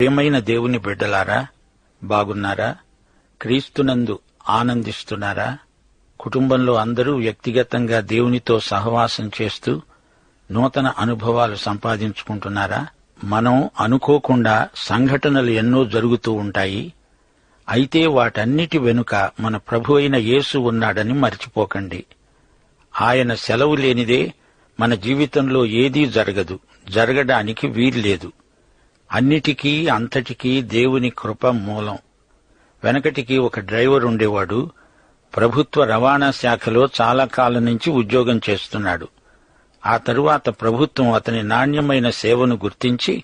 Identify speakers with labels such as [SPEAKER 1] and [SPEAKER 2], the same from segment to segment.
[SPEAKER 1] ప్రియమైన దేవుని బిడ్డలారా బాగున్నారా? క్రీస్తునందు ఆనందిస్తున్నారా? కుటుంబంలో అందరూ వ్యక్తిగతంగా దేవునితో సహవాసం చేస్తూ నూతన అనుభవాలు సంపాదించుకుంటున్నారా? మనం అనుకోకుండా సంఘటనలు ఎన్నో జరుగుతూ ఉంటాయి. అయితే వాటన్నిటి వెనుక మన ప్రభు అయిన యేసు ఉన్నాడని మర్చిపోకండి. ఆయన సెలవు లేనిదే మన జీవితంలో ఏదీ జరగదు. జరగడానికి వీల్లేదు. అన్నిటికీ అంతటికీ దేవుని కృప మూలం. వెనకటికి ఒక డ్రైవర్ ఉండేవాడు. ప్రభుత్వ రవాణా శాఖలో చాలా కాలం నుంచి ఉద్యోగం చేస్తున్నాడు. ఆ తరువాత ప్రభుత్వం అతని నాణ్యమైన సేవను గుర్తించి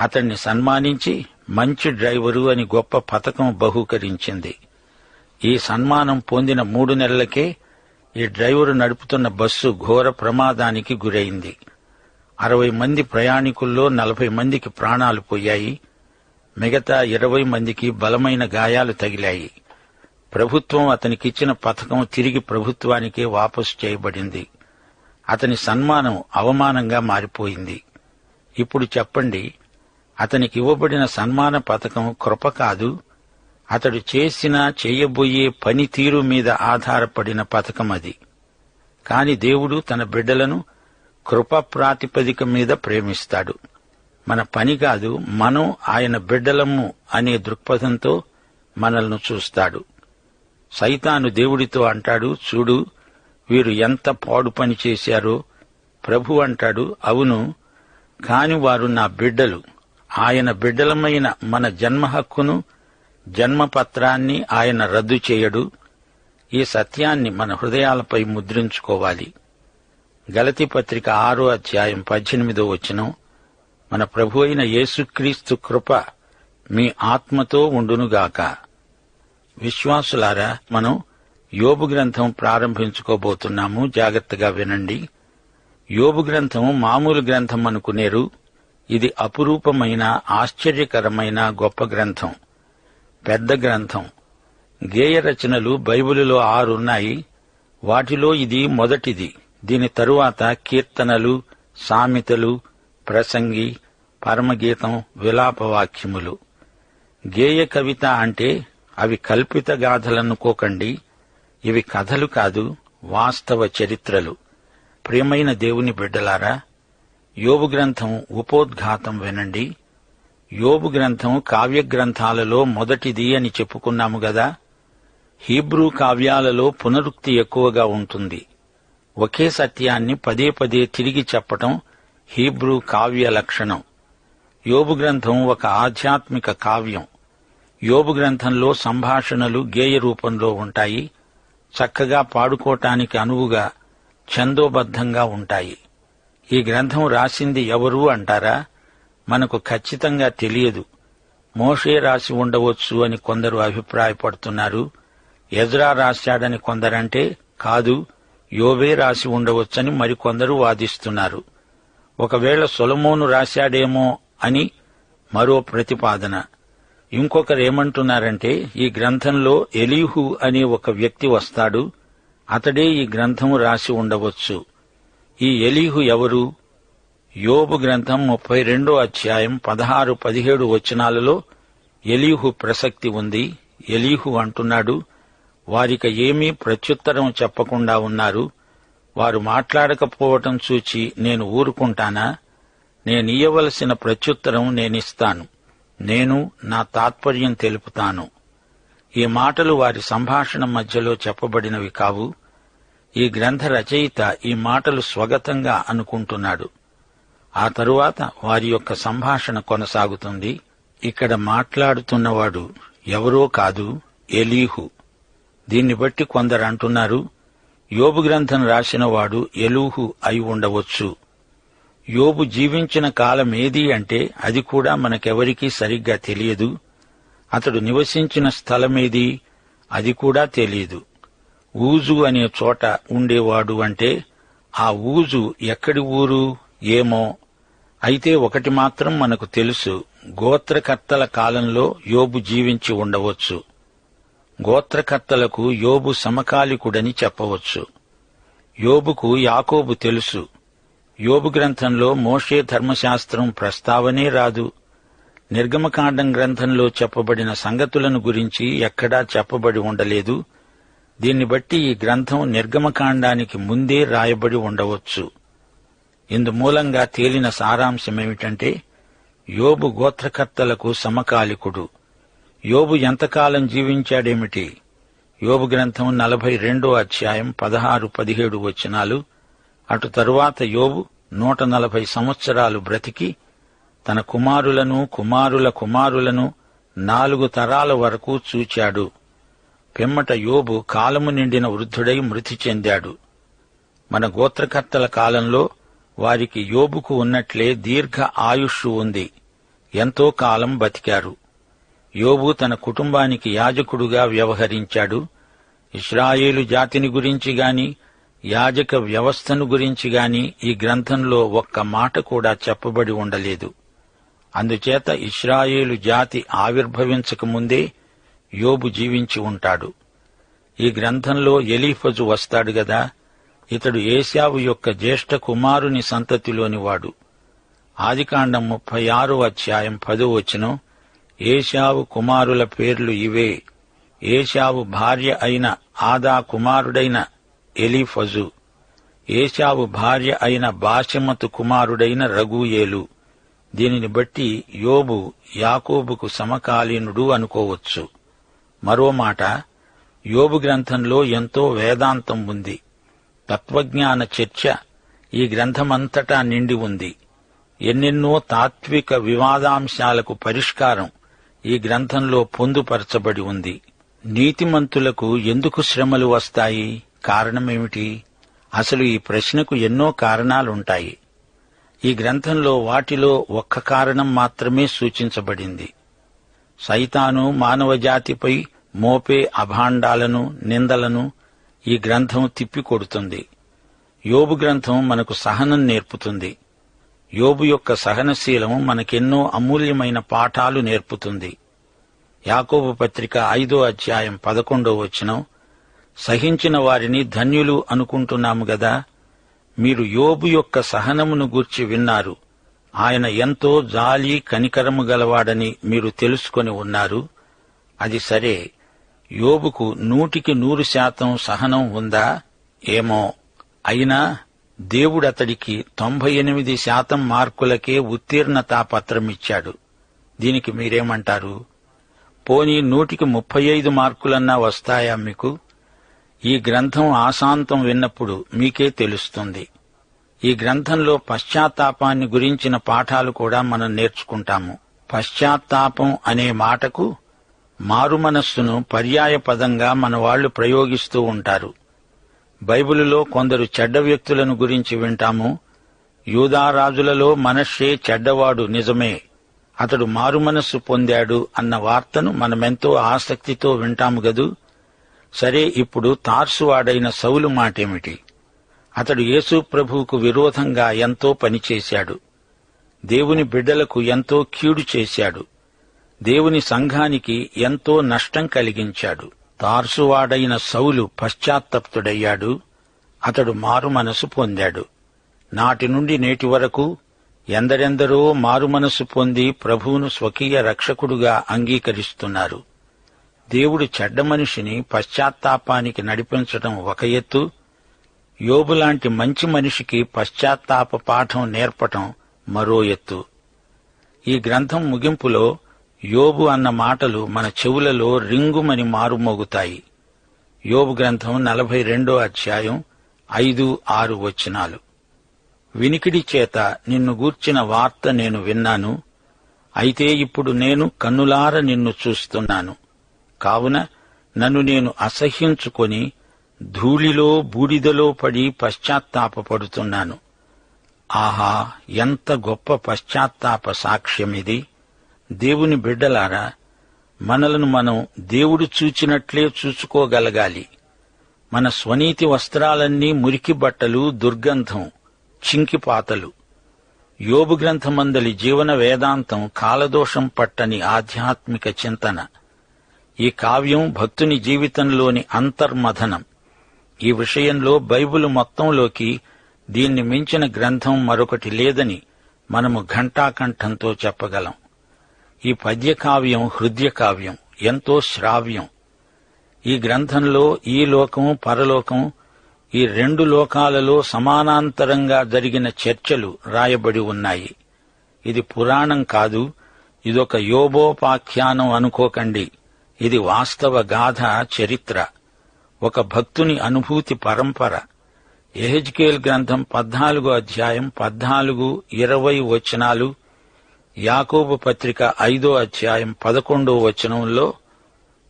[SPEAKER 1] అతన్ని సన్మానించి మంచి డ్రైవరు అని గొప్ప పథకం బహూకరించింది. ఈ సన్మానం పొందిన మూడు నెలలకే ఈ డ్రైవరు నడుపుతున్న బస్సు ఘోర ప్రమాదానికి గురైంది. అరవై మంది ప్రయాణికుల్లో నలభై మందికి ప్రాణాలు పోయాయి. మిగతా ఇరవై మందికి బలమైన గాయాలు తగిలాయి. ప్రభుత్వం అతనికిచ్చిన పథకం తిరిగి ప్రభుత్వానికే వాపసు చేయబడింది. అతని సన్మానం అవమానంగా మారిపోయింది. ఇప్పుడు చెప్పండి అతనికి ఇవ్వబడిన సన్మాన పథకం కృప కాదు. అతడు చేసిన చేయబోయే పనితీరు మీద ఆధారపడిన పథకం అది. కాని దేవుడు తన బిడ్డలను కృప ప్రాతిపదిక మీద ప్రేమిస్తాడు. మన పని కాదు మనం ఆయన బిడ్డలము అనే దృక్పథంతో మనల్ని చూస్తాడు. సైతాను దేవుడితో అంటాడు చూడు వీరు ఎంత పాడు పని చేశారో ప్రభు అంటాడు అవును కాని వారు నా బిడ్డలు. ఆయన బిడ్డలమైన మన జన్మ హక్కును జన్మపత్రాన్ని ఆయన రద్దు చేయడు. ఈ సత్యాన్ని మన హృదయాలపై ముద్రించుకోవాలి. గలతి పత్రిక ఆరో అధ్యాయం పద్దెనిమిదో వచనం. మన ప్రభు అయిన యేసుక్రీస్తు కృప మీ ఆత్మతో ఉండునుగాక. విశ్వాసులారా మనం యోబు గ్రంథం ప్రారంభించుకోబోతున్నాము. జాగ్రత్తగా వినండి. యోబు గ్రంథం మామూలు గ్రంథం అనుకునేరు. ఇది అపురూపమైన ఆశ్చర్యకరమైన గొప్ప గ్రంథం. పెద్ద గ్రంథం. గేయ రచనలు బైబిలులో ఆరున్నాయి. వాటిలో ఇది మొదటిది. దీని తరువాత కీర్తనలు సామెతలు ప్రసంగి పరమగీతం విలాపవాక్యములు. గేయ కవిత అంటే అవి కల్పిత గాథలనుకోకండి ఇవి కథలు కాదు వాస్తవ చరిత్రలు. ప్రియమైన దేవుని బిడ్డలారా యోబు గ్రంథం ఉపోద్ఘాతం వినండి. యోబు గ్రంథం కావ్య గ్రంథాలలో మొదటిది అని చెప్పుకున్నాము గదా. హీబ్రూ కావ్యాలలో పునరుక్తి ఎక్కువగా ఉంటుంది. ఒకే సత్యాన్ని పదే పదే తిరిగి చెప్పటం హీబ్రూ కావ్య లక్షణం. యోబు గ్రంథం ఒక ఆధ్యాత్మిక కావ్యం. యోబు గ్రంథంలో సంభాషణలు గేయ రూపంలో ఉంటాయి. చక్కగా పాడుకోటానికి అనువుగా ఛందోబద్ధంగా ఉంటాయి. ఈ గ్రంథం రాసింది ఎవరు అంటారా? మనకు ఖచ్చితంగా తెలియదు. మోషే రాసి ఉండవచ్చు అని కొందరు అభిప్రాయపడుతున్నారు. ఎజ్రా రాశాడని కొందరంటే కాదు యోబే రాసి ఉండవచ్చని మరికొందరు వాదిస్తున్నారు. ఒకవేళ సొలమోను రాశాడేమో అని మరో ప్రతిపాదన. ఇంకొకరు ఏమంటున్నారంటే ఈ గ్రంథంలో ఎలీహు అనే ఒక వ్యక్తి వస్తాడు అతడే ఈ గ్రంథం రాసి ఉండవచ్చు. ఈ ఎలీహు ఎవరు? యోబు గ్రంథం ముప్పై రెండో అధ్యాయం పదహారు పదిహేడు వచనాలలో ఎలీహు ప్రసక్తి ఉంది ఎలీహు అంటున్నాడు వారిక ఏమీ ప్రత్యుత్తరం చెప్పకుండా ఉన్నారు. వారు మాట్లాడకపోవటం చూచి నేను ఊరుకుంటానా? నేనియ్యవలసిన ప్రత్యుత్తరం నేనిస్తాను. నేను నా తాత్పర్యం తెలుపుతాను. ఈ మాటలు వారి సంభాషణ మధ్యలో చెప్పబడినవి కావు. ఈ గ్రంథ రచయిత ఈ మాటలు స్వగతంగా అనుకుంటున్నాడు. ఆ తరువాత వారి యొక్క సంభాషణ కొనసాగుతుంది. ఇక్కడ మాట్లాడుతున్నవాడు ఎవరో కాదు ఎలీహు. దీన్ని బట్టి కొందరు అంటున్నారు యోబు గ్రంథం రాసినవాడు ఎలూహు అయి ఉండవచ్చు. యోబు జీవించిన కాలం ఏది అంటే అది కూడా మనకెవరికీ సరిగ్గా తెలియదు. అతడు నివసించిన స్థలమేది అది కూడా తెలియదు. ఊజు అనే చోట ఉండేవాడు అంటే ఆ ఊజు ఎక్కడి ఊరు ఏమో? అయితే ఒకటి మాత్రం మనకు తెలుసు గోత్రకర్తల కాలంలో యోబు జీవించి ఉండవచ్చు. గోత్రకర్తలకు యోబు సమకాలికుడని చెప్పవచ్చు. యోబుకు యాకోబు తెలుసు. యోబు గ్రంథంలో మోషే ధర్మశాస్త్రం ప్రస్తావనే రాదు. నిర్గమకాండం గ్రంథంలో చెప్పబడిన సంగతులను గురించి ఎక్కడా చెప్పబడి ఉండలేదు. దీన్ని బట్టి ఈ గ్రంథం నిర్గమకాండానికి ముందే రాయబడి ఉండవచ్చు. ఇందు మూలంగా తేలిన సారాంశమేమిటంటే యోబు గోత్రకర్తలకు సమకాలికుడు. యోబు ఎంతకాలం జీవించాడేమిటి? యోబు గ్రంథం నలభై రెండో అధ్యాయం పదహారు పదిహేడు వచనాలు. అటు తరువాత యోబు నూట నలభై సంవత్సరాలు బ్రతికి తన కుమారులను కుమారుల కుమారులను నాలుగు తరాల వరకు చూచాడు. పిమ్మట యోబు కాలము నిండిన వృద్ధుడై మృతి చెందాడు. మన గోత్రకర్తల కాలంలో వారికి యోబుకు ఉన్నట్లే దీర్ఘ ఆయుష్ ఉంది. ఎంతో కాలం బతికారు. యోబు తన కుటుంబానికి యాజకుడుగా వ్యవహరించాడు. ఇస్రాయేలు జాతిని గురించి గాని యాజక వ్యవస్థను గురించి గాని ఈ గ్రంథంలో ఒక్క మాట కూడా చెప్పబడి ఉండలేదు. అందుచేత ఇస్రాయేలు జాతి ఆవిర్భవించక ముందే యోబు జీవించి ఉంటాడు. ఈ గ్రంథంలో ఎలీఫజు వస్తాడు గదా ఇతడు ఏశావు యొక్క జ్యేష్ఠ కుమారుని సంతతిలోని వాడు ఆదికాండం ముప్పై ఆరో అధ్యాయం పదో వచనం ఏశావు కుమారుల పేర్లు ఇవే. ఏశావు భార్య అయిన ఆదా కుమారుడైన ఎలీఫజు. ఏశావు భార్య అయిన బాషమతు కుమారుడైన రఘుయేలు దీనిని బట్టి యోబు యాకోబుకు సమకాలీనుడు అనుకోవచ్చు. మరో మాట యోబు గ్రంథంలో ఎంతో వేదాంతం ఉంది. తత్వజ్ఞాన చర్చ ఈ గ్రంథమంతటా నిండి ఉంది. ఎన్నెన్నో తాత్విక వివాదాంశాలకు పరిష్కారం ఈ గ్రంథంలో పొందుపరచబడి ఉంది. నీతిమంతులకు ఎందుకు శ్రమలు వస్తాయి? కారణమేమిటి? అసలు ఈ ప్రశ్నకు ఎన్నో కారణాలుంటాయి. ఈ గ్రంథంలో వాటిలో ఒక్క కారణం మాత్రమే సూచించబడింది. సైతాను మానవజాతిపై మోపే అభాండాలను నిందలను ఈ గ్రంథం తిప్పికొడుతుంది. యోబు గ్రంథం మనకు సహనం నేర్పుతుంది. యోబు యొక్క సహనశీలము మనకెన్నో అమూల్యమైన పాఠాలు నేర్పుతుంది. యాకోబు పత్రిక ఐదో అధ్యాయం పదకొండో వచనం సహించిన వారిని ధన్యులు అనుకుంటున్నాము గదా మీరు యోబు యొక్క సహనమును గూర్చి విన్నారు. ఆయన ఎంతో జాలి కనికరము గలవాడని మీరు తెలుసుకొని ఉన్నారు. అది సరే యోబుకు నూటికి నూరు శాతం సహనం ఉందా? ఏమో. అయినా దేవుడతడికి తొంభై ఎనిమిది శాతం మార్కులకే ఉత్తీర్ణతా పత్రమిచ్చాడు దీనికి మీరేమంటారు? పోనీ నూటికి ముప్పై ఐదు మార్కులన్నా వస్తాయా మీకు? ఈ గ్రంథం ఆశాంతం విన్నప్పుడు మీకే తెలుస్తుంది. ఈ గ్రంథంలో పశ్చాత్తాపాన్ని గురించిన పాఠాలు కూడా మనం నేర్చుకుంటాము. పశ్చాత్తాపం అనే మాటకు మారుమనస్సును పర్యాయ పదంగా మన వాళ్ళు ప్రయోగిస్తూ ఉంటారు. బైబిలులో కొందరు చెడ్డ వ్యక్తులను గురించి వింటాము. యూదారాజులలో మనషే చెడ్డవాడు నిజమే. అతడు మారుమనస్సు పొందాడు అన్న వార్తను మనమెంతో ఆసక్తితో వింటాము గదు. సరే ఇప్పుడు తార్సువాడైన సౌలు మాటేమిటి? అతడు యేసు ప్రభువుకు విరోధంగా ఎంతో పనిచేశాడు దేవుని బిడ్డలకు ఎంతో కీడు చేశాడు. దేవుని సంఘానికి ఎంతో నష్టం కలిగించాడు. తార్సువాడైన సౌలు పశ్చాత్తప్తుడయ్యాడు. అతడు మారుమనసు పొందాడు. నాటి నుండి నేటి వరకు ఎందరెందరో మారుమనసు పొంది ప్రభువును స్వకీయ రక్షకుడుగా అంగీకరిస్తున్నారు. దేవుడు చెడ్డ మనిషిని పశ్చాత్తాపానికి నడిపించటం ఒక ఎత్తు. యోబులాంటి మంచి మనిషికి పశ్చాత్తాప పాఠం నేర్పటం మరో ఎత్తు. ఈ గ్రంథం ముగింపులో యోబు అన్న మాటలు మన చెవులలో రింగుమని మారుమోగుతాయి. యోబు గ్రంథం నలభై రెండో అధ్యాయం ఐదు ఆరు వచనాలు. వినికిడి చేత నిన్ను గూర్చిన వార్త నేను విన్నాను. అయితే ఇప్పుడు నేను కన్నులార నిన్ను చూస్తున్నాను. కావున నన్ను నేను అసహ్యించుకొని ధూళిలో బూడిదలో పడి పశ్చాత్తాపడుతున్నాను ఆహా ఎంత గొప్ప పశ్చాత్తాప సాక్ష్యమిది. దేవుని బిడ్డలారా మనలను మనం దేవుడు చూచినట్లే చూసుకోగలగాలి. మన స్వనీతి వస్త్రాలన్నీ మురికి బట్టలు దుర్గంధం చింకిపాతలు యోబు గ్రంథమందలి జీవన వేదాంతం కాలదోషం పట్టని ఆధ్యాత్మిక చింతన. ఈ కావ్యం భక్తుని జీవితంలోని అంతర్మథనం. ఈ విషయంలో బైబిల్ మొత్తంలోకి దీన్ని మించిన గ్రంథం మరొకటి లేదని మనము ఘంటాకంఠంతో చెప్పగలం. ఈ పద్యకావ్యం హృదయకావ్యం ఎంతో శ్రావ్యం. ఈ గ్రంథంలో ఈ లోకం పరలోకం ఈ రెండు లోకాలలో సమానాంతరంగా జరిగిన చర్చలు రాయబడి ఉన్నాయి. ఇది పురాణం కాదు ఇదొక యోబోపాఖ్యానం అనుకోకండి. ఇది వాస్తవ గాథ చరిత్ర. ఒక భక్తుని అనుభూతి పరంపర. ఎహెజ్కేల్ గ్రంథం పద్నాలుగో అధ్యాయం పద్నాలుగు ఇరవై వచనాలు యాకోబు పత్రిక ఐదో అధ్యాయం పదకొండో వచనంలో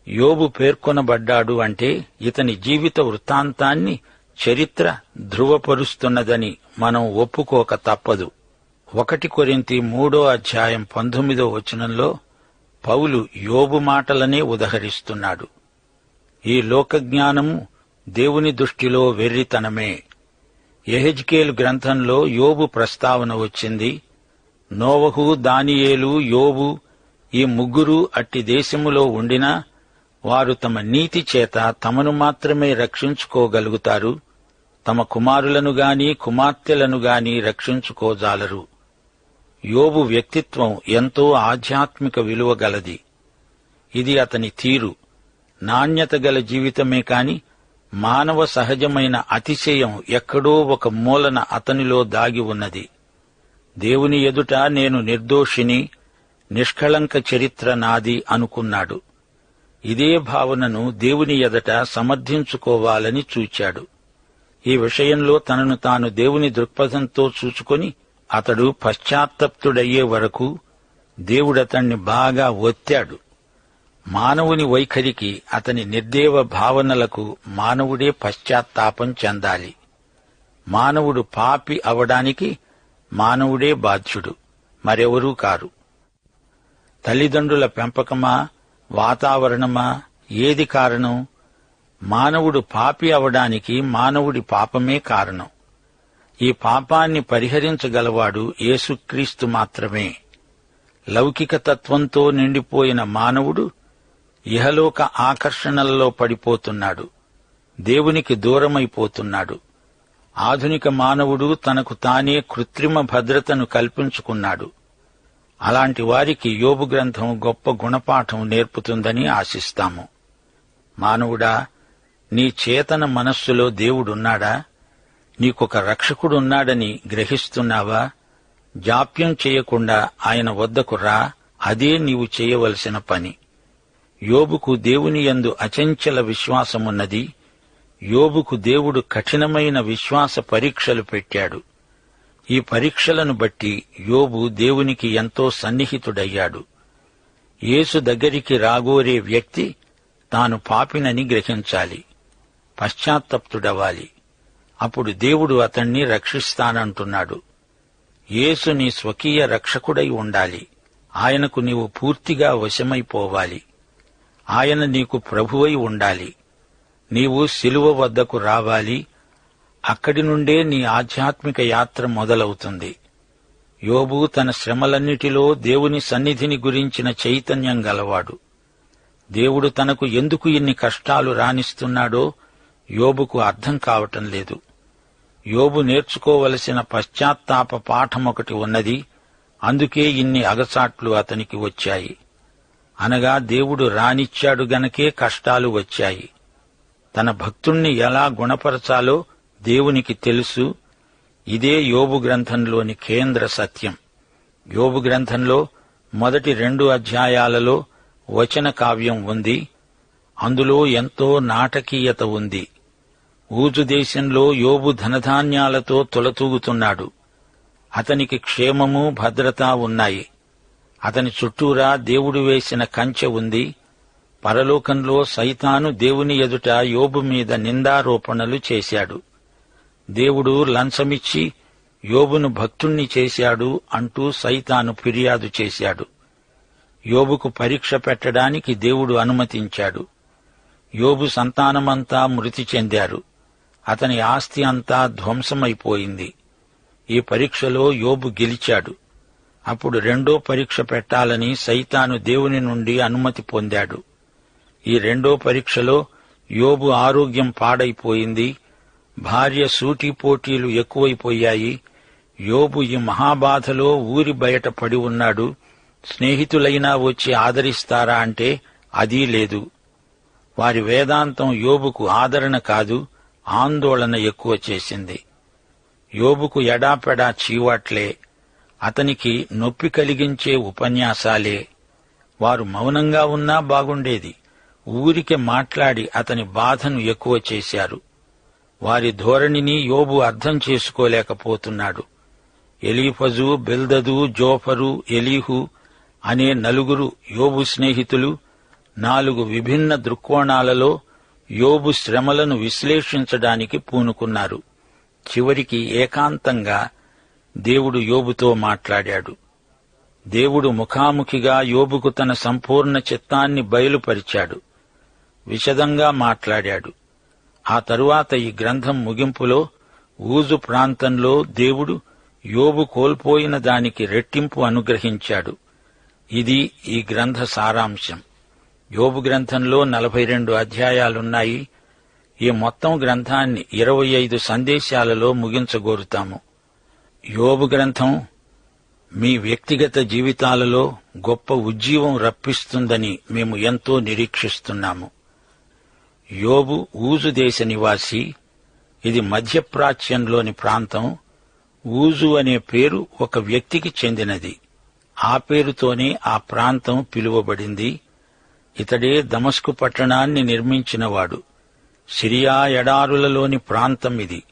[SPEAKER 1] యోబు పేర్కొనబడ్డాడు అంటే ఇతని జీవిత వృత్తాంతాన్ని చరిత్ర ధృవపరుస్తున్నదని మనం ఒప్పుకోక తప్పదు. ఒకటి కొరింతి మూడో అధ్యాయం పంతొమ్మిదో వచనంలో పౌలు యోబు మాటలనే ఉదహరిస్తున్నాడు. ఈ లోకజ్ఞానము దేవుని దృష్టిలో వెర్రితనమే. ఎహెజ్కేల్ గ్రంథంలో యోబు ప్రస్తావన వచ్చింది నోవహు దానియేలు యోబు ఈ ముగ్గురు అట్టి దేశములో ఉండినా వారు తమ నీతి చేత తమను మాత్రమే రక్షించుకోగలుగుతారు. తమ కుమారులను గాని కుమార్తెలను గాని రక్షించుకోజాలరు. యోబు వ్యక్తిత్వం ఎంతో ఆధ్యాత్మిక విలువ గలది. ఇది అతని తీరు. నాణ్యత గల జీవితమే కాని మానవ సహజమైన అతిశయం ఎక్కడో ఒక మూలన అతనిలో దాగి ఉన్నది. దేవుని ఎదుట నేను నిర్దోషిని నిష్కళంక చరిత్ర నాది అనుకున్నాడు. ఇదే భావనను దేవుని ఎదట సమర్థించుకోవాలని చూచాడు. ఈ విషయంలో తనను తాను దేవుని దృక్పథంతో చూచుకొని అతడు పశ్చాత్తప్తుడయ్యే వరకు దేవుడతణ్ణి బాగా ఒత్తాడు. మానవుని వైఖరికి అతని నిర్దేవ భావనలకు మానవుడే పశ్చాత్తాపం చెందాలి. మానవుడు పాపి అవడానికి మానవుడే బాధ్యుడు మరెవరూ కారు. తల్లిదండ్రుల పెంపకమా వాతావరణమా ఏది కారణం? మానవుడు పాపి అవడానికి మానవుడి పాపమే కారణం. ఈ పాపాన్ని పరిహరించగలవాడు యేసుక్రీస్తు మాత్రమే. లౌకిక తత్వంతో నిండిపోయిన మానవుడు ఇహలోక ఆకర్షణల్లో పడిపోతున్నాడు. దేవునికి దూరమైపోతున్నాడు. ఆధునిక మానవుడు తనకు తానే కృత్రిమ భద్రతను కల్పించుకున్నాడు. అలాంటి వారికి యోబు గ్రంథం గొప్ప గుణపాఠం నేర్పుతుందని ఆశిస్తాము. మానవుడా నీ చేతన మనస్సులో దేవుడున్నాడా? నీకొక రక్షకుడున్నాడని గ్రహిస్తున్నావా? జాప్యం చేయకుండా ఆయన వద్దకు రా అదే నీవు చేయవలసిన పని. యోబుకు దేవుని యందు అచంచల విశ్వాసమున్నది. యోబుకు దేవుడు కఠినమైన విశ్వాస పరీక్షలు పెట్టాడు. ఈ పరీక్షలను బట్టి యోబు దేవునికి ఎంతో సన్నిహితుడయ్యాడు. యేసు దగ్గరికి రాగోరే వ్యక్తి తాను పాపినని గ్రహించాలి. పశ్చాత్తప్తుడవాలి. అప్పుడు దేవుడు అతణ్ణి రక్షిస్తానంటున్నాడు. యేసు నీ స్వకీయ రక్షకుడై ఉండాలి. ఆయనకు నీవు పూర్తిగా వశమైపోవాలి. ఆయన నీకు ప్రభువై ఉండాలి. నీవు శిలువ వద్దకు రావాలి. అక్కడి నుండే నీ ఆధ్యాత్మిక యాత్ర మొదలవుతుంది. యోబు తన శ్రమలన్నిటిలో దేవుని సన్నిధిని గురించిన చైతన్యం గలవాడు. దేవుడు తనకు ఎందుకు ఇన్ని కష్టాలు రాణిస్తున్నాడో యోబుకు అర్థం కావటం లేదు. యోబు నేర్చుకోవలసిన పశ్చాత్తాప పాఠమొకటి ఉన్నది. అందుకే ఇన్ని అగసాట్లు అతనికి వచ్చాయి. అనగా దేవుడు రానిచ్చాడు గనకే కష్టాలు వచ్చాయి. తన భక్తుణ్ణి ఎలా గుణపరచాలో దేవునికి తెలుసు. ఇదే యోబు గ్రంథంలోని కేంద్ర సత్యం. యోబు గ్రంథంలో మొదటి రెండు అధ్యాయాలలో వచన కావ్యం ఉంది. అందులో ఎంతో నాటకీయత ఉంది. ఊజు దేశంలో యోబు ధనధాన్యాలతో తొలతూగుతున్నాడు. అతనికి క్షేమము భద్రత ఉన్నాయి. అతని చుట్టూరా దేవుడు వేసిన కంచె ఉంది. పరలోకంలో సైతాను దేవుని ఎదుట యోబు మీద నిందారోపణలు చేశాడు. దేవుడు లంచమిచ్చి యోబును భక్తుణ్ణి చేశాడు అంటూ సైతాను ఫిర్యాదు చేశాడు. యోబుకు పరీక్ష పెట్టడానికి దేవుడు అనుమతించాడు. యోబు సంతానమంతా మృతి చెందారు. అతని ఆస్తి అంతా ధ్వంసమైపోయింది. ఈ పరీక్షలో యోబు గెలిచాడు. అప్పుడు రెండో పరీక్ష పెట్టాలని సైతాను దేవుని నుండి అనుమతి పొందాడు. ఈ రెండో పరీక్షలో యోబు ఆరోగ్యం పాడైపోయింది. భార్య సూటిపోటీలు ఎక్కువైపోయాయి. యోబు ఈ మహాబాధలో ఊరి బయట పడి ఉన్నాడు. స్నేహితులైనా వచ్చి ఆదరిస్తారా అంటే అదీ లేదు. వారి వేదాంతం యోబుకు ఆదరణ కాదు ఆందోళన ఎక్కువ చేసింది. యోబుకు ఎడాపెడా చీవాట్లే అతనికి నొప్పి కలిగించే ఉపన్యాసాలే. వారు మౌనంగా ఉన్నా బాగుండేది. ఊరికే మాట్లాడి అతని బాధను ఎక్కువ చేశారు. వారి ధోరణిని యోబు అర్థం చేసుకోలేకపోతున్నాడు. ఎలీఫజు బెల్దదు జోఫరు ఎలీహు అనే నలుగురు యోబు స్నేహితులు నాలుగు విభిన్న దృక్కోణాలలో యోబు శ్రమలను విశ్లేషించడానికి పూనుకున్నారు. చివరికి ఏకాంతంగా దేవుడు యోబుతో మాట్లాడాడు. దేవుడు ముఖాముఖిగా యోబుకు తన సంపూర్ణ చిత్తాన్ని బయలుపరిచాడు. విశదంగా మాట్లాడాడు. ఆ తరువాత ఈ గ్రంథం ముగింపులో ఊజు ప్రాంతంలో దేవుడు యోబు కోల్పోయిన దానికి రెట్టింపు అనుగ్రహించాడు. ఇది ఈ గ్రంథ సారాంశం. యోబు గ్రంథంలో నలభై రెండు అధ్యాయాలున్నాయి. ఈ మొత్తం గ్రంథాన్ని ఇరవై ఐదు సందేశాలలో ముగించగోరుతాము. యోబు గ్రంథం మీ వ్యక్తిగత జీవితాలలో గొప్ప ఉజ్జీవం రప్పిస్తుందని మేము ఎంతో నిరీక్షిస్తున్నాము. యోబు ఊజు దేశ నివాసి. ఇది మధ్యప్రాచ్యంలోని ప్రాంతం. ఊజు అనే పేరు ఒక వ్యక్తికి చెందినది. ఆ పేరుతోనే ఆ ప్రాంతం పిలువబడింది. ఇతడే దమస్కు పట్టణాన్ని నిర్మించినవాడు. సిరియా ఎడారులలోని ప్రాంతం ఇది.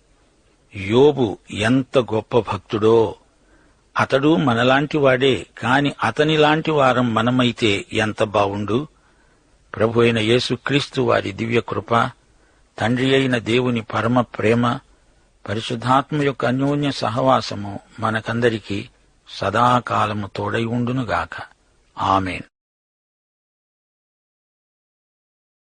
[SPEAKER 1] యోబు ఎంత గొప్ప భక్తుడో. అతడు మనలాంటివాడే కాని అతనిలాంటి వారం మనమైతే ఎంత బావుండు. ప్రభు అయిన యేసుక్రీస్తు వారి దివ్య కృప తండ్రి అయిన దేవుని పరమ ప్రేమ పరిశుద్ధాత్మ యొక్క అన్యోన్య సహవాసము మనకందరికీ సదాకాలము తోడై ఉండునుగాక. ఆమెన్.